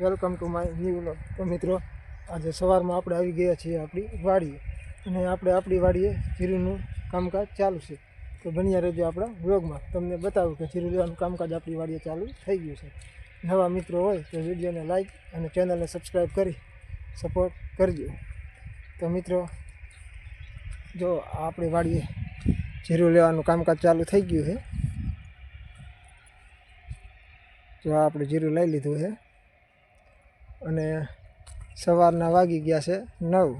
Welcome to my new તો મિત્રો, આજે સવારમાં આપણે આવી ગયા છીએ આપણી વાડીએ. અને આપણે આપણી વાડીએ જીરુનું કામકાજ ચાલુ છે. તો બન્યા રહેજો આપણા વ્લોગમાં. તમને બતાવું કે જીરું લેવાનું કામકાજ આપણી વાડીએ ચાલુ થઈ ગયું છે. નવા મિત્રો હોય તો વિડીયોને લાઈક અને ચેનલને સબસ્ક્રાઈબ કરી સપોર્ટ કરજો. તો મિત્રો, જો આપણી વાડીએ જીરું લેવાનું કામકાજ ચાલુ થઈ ગયું છે. જો આપણે જીરું લઈ લીધું છે. અને સવારના વાગી ગયા છે નવ.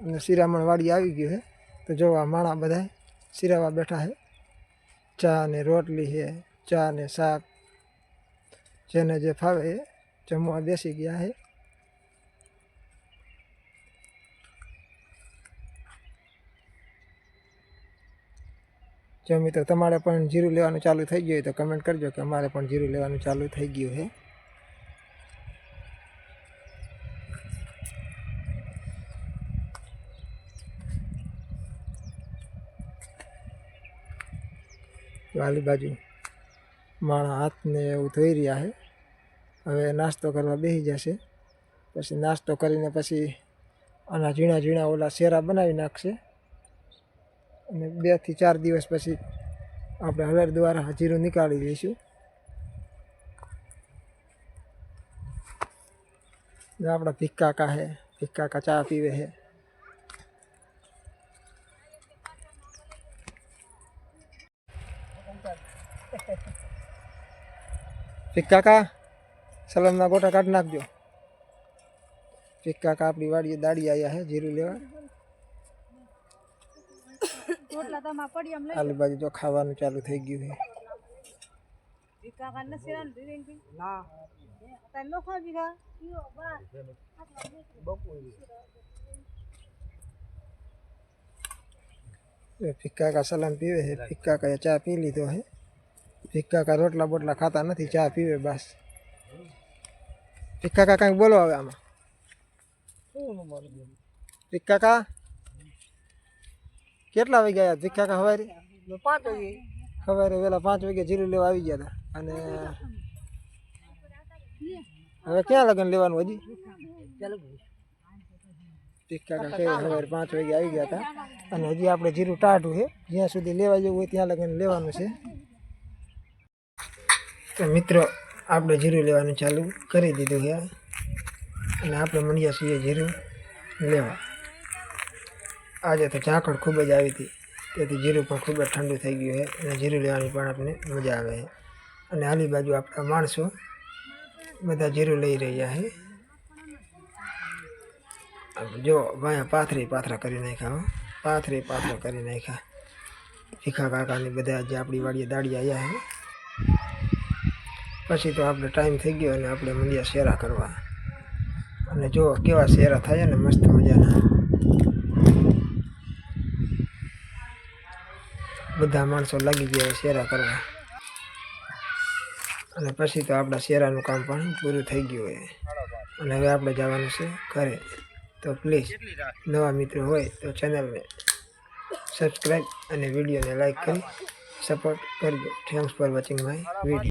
અને શિરામણ વાડી આવી ગયું છે. તો જોવા માણા બધા શિરાવા બેઠા છે. ચા ને રોટલી છે, ચા ને શાક. જેને જે ફાવે એ જમવા બેસી ગયા છે. જો મિત્રો, તમારે પણ જીરું લેવાનું ચાલુ થઈ ગયું હોય તો કમેન્ટ કરજો કે અમારે પણ જીરું લેવાનું ચાલુ થઈ ગયું છે. વાલી બાજુ માણા હાથને એવું ધોઈ રહ્યા છે. હવે નાસ્તો કરવા બેસી જશે. પછી નાસ્તો કરીને પછી આના ઝીણા ઝીણા ઓલા શેરા બનાવી નાખશે. અને બેથી ચાર દિવસ પછી આપણે હલર દ્વારા જીરું નીકાળી દઈશું આપણા ભીક્કાકા હે ભીક્કાકા ચા પીવે છે ભીક્કાકા સલમના ગોટા કાઢી નાખજો. ભીક્કાકા આપણી વાડીએ દાડી આવ્યા હે, જીરું લેવા રોટલા તમા પડી એમ લઈ આલુ બાજુ તો ખાવાનું ચાલુ થઈ ગયું છે. ફિક્કા કા સલામ પીવે છે. ફિક્કા કા ચા પી લીધો છે. ફિક્કા કા રોટલા બોટલા ખાતા નથી ચા પીવે બસ. ફિક્કા કા કાંઈક બોલો હવે આમાં. ફિક્કા કા કેટલા વાગ્યા આવ્યા ફિક્કા કા સવારે પાંચ વાગે. સવારે વહેલા પાંચ વાગે જીરું લેવા આવી ગયા હતા અને હવે ક્યાં લગન લેવાનું હજી? ફિક્કા કા સવારે પાંચ વાગે આવી ગયા હતા અને હજી આપણે જીરું ટાઢું છે. જ્યાં સુધી લેવા જવું હોય ત્યાં લગન લેવાનું છે. તો મિત્રો આપણે જીરું લેવાનું ચાલુ કરી દીધું છે. અને આપણે મળ્યા છીએ જીરું લેવા. આજે તો ઝાકળ ખૂબ જ આવી હતી. તેથી જીરું પણ ખૂબ જ ઠંડુ થઈ ગયું છે અને જીરું લેવાની પણ આપણને મજા આવે છે. અને આલી બાજુ આપણા માણસો બધા જીરું લઈ રહ્યા છે. જો ભાઈ પાથરી પાથરા કરી નાખ્યા હો. પાથરી પાથરા કરી નાખ્યા. ભીખા કાકાની બધા જે આપણી વાડીએ દાડી આવ્યા છે. પછી તો આપણે ટાઈમ થઈ ગયો અને આપણે મંડ્યા શેરા કરવા. અને જો કેવા શેરા થાય ને મસ્ત મજાના. બધા માણસો લાગી ગયા શેરા કરવા. અને પછી તો આપણા શેરાનું કામ પણ પૂરું થઈ ગયું હોય. અને હવે આપણે જવાનું છે ઘરે. તો પ્લીઝ, નવા મિત્રો હોય તો ચેનલને સબસ્ક્રાઈબ અને વિડીયોને લાઈક કરી સપોર્ટ કરજો. Thanks for watching my video.